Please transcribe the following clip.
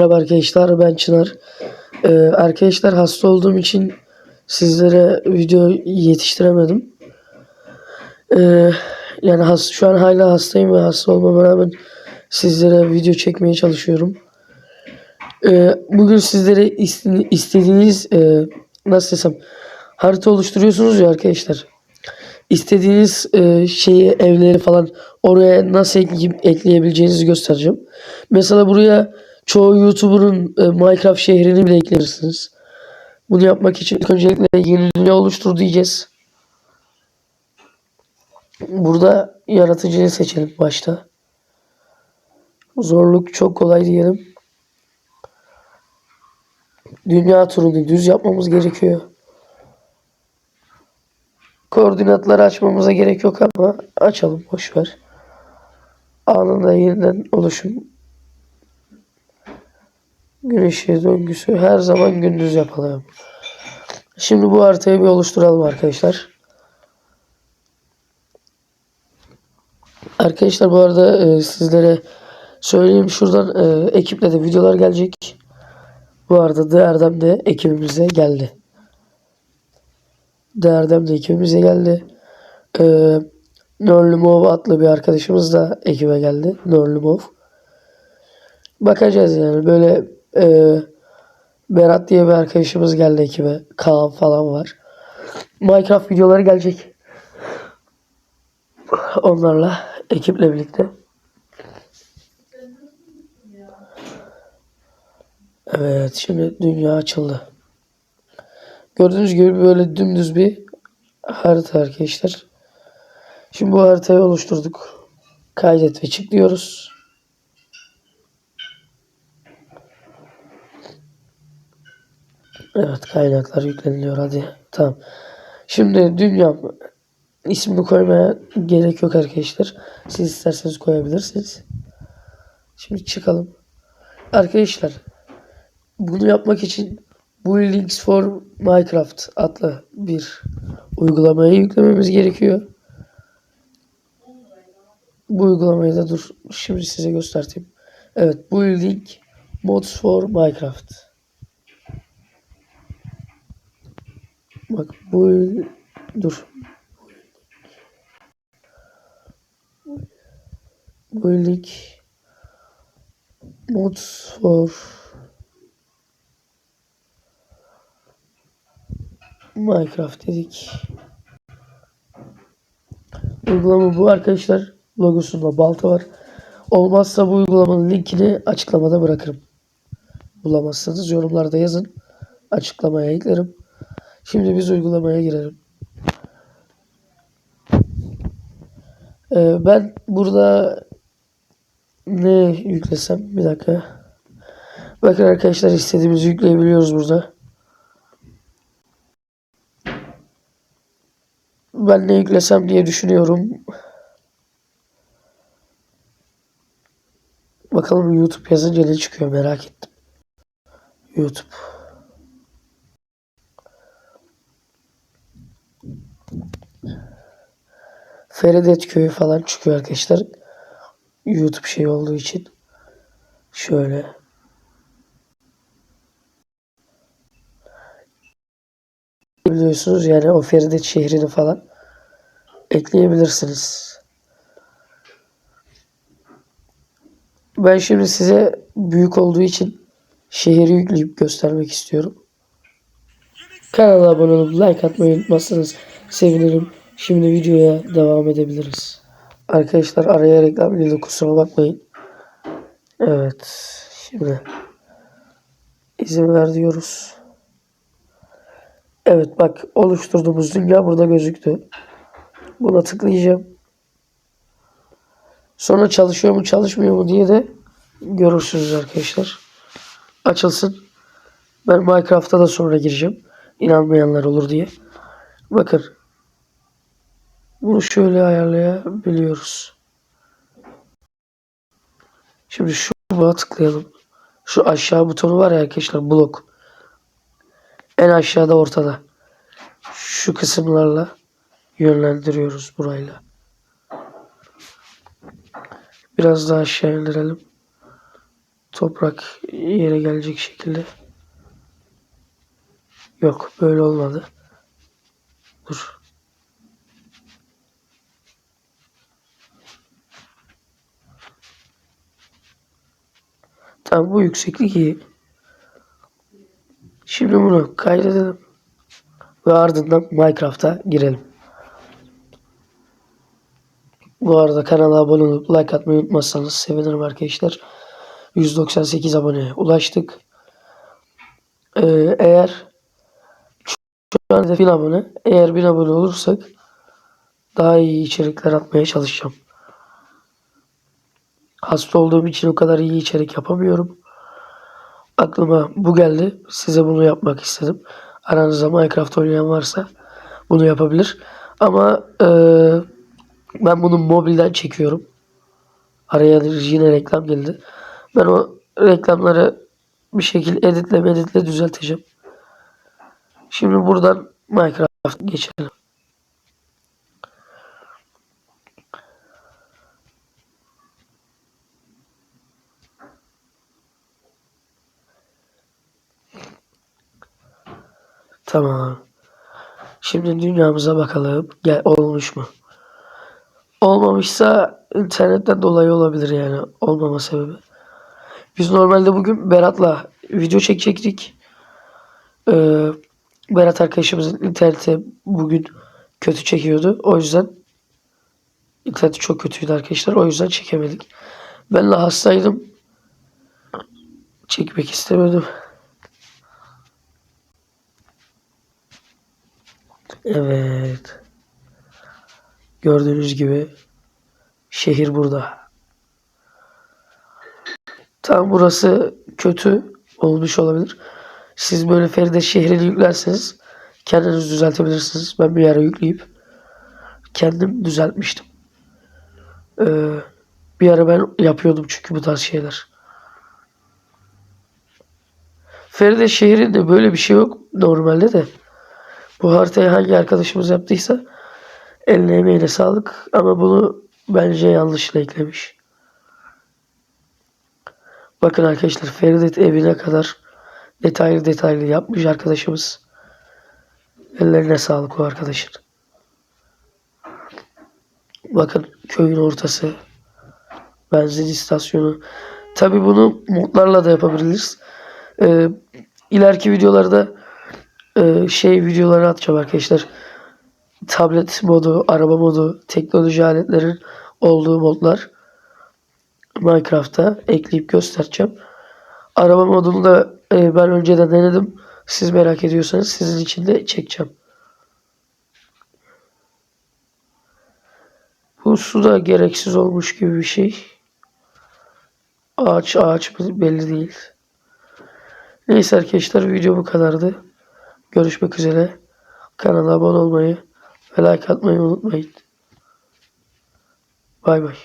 Merhaba arkadaşlar ben Çınar. Ee, arkadaşlar hasta olduğum için sizlere video yetiştiremedim. Ee, yani has, şu an hala hastayım ve hasta olmama rağmen sizlere video çekmeye çalışıyorum. Ee, bugün sizlere iste- istediğiniz e, nasıl desem harita oluşturuyorsunuz ya arkadaşlar. İstediğiniz e, şeyi evleri falan oraya nasıl ekleyebileceğinizi göstereceğim. Mesela buraya çoğu YouTuber'ın e, Minecraft şehrini bile eklersiniz. Bunu yapmak için ilk öncelikle yeni dünya oluştur diyeceğiz. Burada yaratıcıyı seçelim başta. Zorluk çok kolay diyelim. Dünya turunu düz yapmamız gerekiyor. Koordinatları açmamıza gerek yok ama açalım boş ver. Anında yeniden oluşum Gün ışığı döngüsü her zaman gündüz yapalım. Şimdi bu haritayı bir oluşturalım arkadaşlar. Arkadaşlar bu arada e, sizlere söyleyeyim şuradan e, ekiple de videolar gelecek. Bu arada The Erdem de ekibimize geldi. The Erdem de ekibimize geldi. E, Nörlümov adlı bir arkadaşımız da ekibe geldi. Nörlümov. Bakacağız yani böyle e, Berat diye bir arkadaşımız geldi ekibe. Kaan falan var. Minecraft videoları gelecek. Onlarla ekiple birlikte. Evet şimdi dünya açıldı. Gördüğünüz gibi böyle dümdüz bir harita arkadaşlar. Şimdi bu haritayı oluşturduk. Kaydet ve çık diyoruz. Evet kaynaklar yükleniliyor hadi. Tamam. Şimdi dünya ismini koymaya gerek yok arkadaşlar. Siz isterseniz koyabilirsiniz. Şimdi çıkalım. Arkadaşlar bunu yapmak için bu Links for Minecraft adlı bir uygulamayı yüklememiz gerekiyor. Bu uygulamayı da dur şimdi size göstereyim. Evet bu link Mods for Minecraft. Bak bu dur. Bu link mods for Minecraft dedik. Uygulama bu arkadaşlar. Logosunda balta var. Olmazsa bu uygulamanın linkini açıklamada bırakırım. Bulamazsanız yorumlarda yazın. Açıklamaya eklerim. Şimdi biz uygulamaya girelim. Ee, ben burada ne yüklesem bir dakika. Bakın arkadaşlar istediğimizi yükleyebiliyoruz burada. Ben ne yüklesem diye düşünüyorum. Bakalım YouTube yazınca ne çıkıyor merak ettim. YouTube. Feridet köyü falan çıkıyor arkadaşlar. YouTube şey olduğu için. Şöyle. Biliyorsunuz yani o Feridet şehrini falan ekleyebilirsiniz. Ben şimdi size büyük olduğu için şehri yükleyip göstermek istiyorum. Kanala abone olup like atmayı unutmazsanız sevinirim. Şimdi videoya devam edebiliriz. Arkadaşlar araya reklam girdi kusura bakmayın. Evet. Şimdi izin ver diyoruz. Evet bak oluşturduğumuz dünya burada gözüktü. Buna tıklayacağım. Sonra çalışıyor mu çalışmıyor mu diye de görürsünüz arkadaşlar. Açılsın. Ben Minecraft'a da sonra gireceğim. İnanmayanlar olur diye. Bakın. Bunu şöyle ayarlayabiliyoruz. Şimdi şu buna tıklayalım. Şu aşağı butonu var ya arkadaşlar blok. En aşağıda ortada. Şu kısımlarla yönlendiriyoruz burayla. Biraz daha aşağı indirelim. toprak yere gelecek şekilde. Yok böyle olmadı. Dur. Tamam bu yükseklik iyi. Şimdi bunu kaydedelim. Ve ardından Minecraft'a girelim. Bu arada kanala abone olup like atmayı unutmazsanız sevinirim arkadaşlar. 198 aboneye ulaştık. Ee, eğer şu an hedef 1000 abone. Eğer 1000 abone olursak daha iyi içerikler atmaya çalışacağım. Hasta olduğum için o kadar iyi içerik yapamıyorum. Aklıma bu geldi. Size bunu yapmak istedim. Aranızda Minecraft oynayan varsa bunu yapabilir. Ama eee, ben bunu mobilden çekiyorum. Araya yine reklam geldi. Ben o reklamları bir şekilde editle editle düzelteceğim. Şimdi buradan Minecraft geçelim. Tamam. Şimdi dünyamıza bakalım. Gel olmuş mu? Olmamışsa internetten dolayı olabilir yani olmama sebebi. Biz normalde bugün Berat'la video çekecektik. Ee, Berat arkadaşımızın interneti bugün kötü çekiyordu. O yüzden interneti çok kötüydü arkadaşlar. O yüzden çekemedik. Ben de hastaydım. Çekmek istemedim. Evet. Gördüğünüz gibi şehir burada. Tam burası kötü olmuş olabilir. Siz böyle Feride şehrini yüklerseniz kendiniz düzeltebilirsiniz. Ben bir ara yükleyip kendim düzeltmiştim. Ee, bir ara ben yapıyordum çünkü bu tarz şeyler. Feride şehrinde böyle bir şey yok normalde de. Bu haritayı hangi arkadaşımız yaptıysa eline emeğine sağlık ama bunu bence yanlışla eklemiş. Bakın arkadaşlar Feridet evine kadar detaylı detaylı yapmış arkadaşımız. Ellerine sağlık o arkadaşın. Bakın köyün ortası. Benzin istasyonu. Tabi bunu modlarla da yapabiliriz. Ee, ileriki videolarda e, şey videoları atacağım arkadaşlar. Tablet modu, araba modu, teknoloji aletlerin olduğu modlar Minecraft'ta ekleyip göstereceğim. Araba modunu da e, ben önceden denedim. Siz merak ediyorsanız sizin için de çekeceğim. Bu su da gereksiz olmuş gibi bir şey. Ağaç ağaç belli değil. Neyse arkadaşlar video bu kadardı. Görüşmek üzere. Kanala abone olmayı ve like atmayı unutmayın. Bay bay.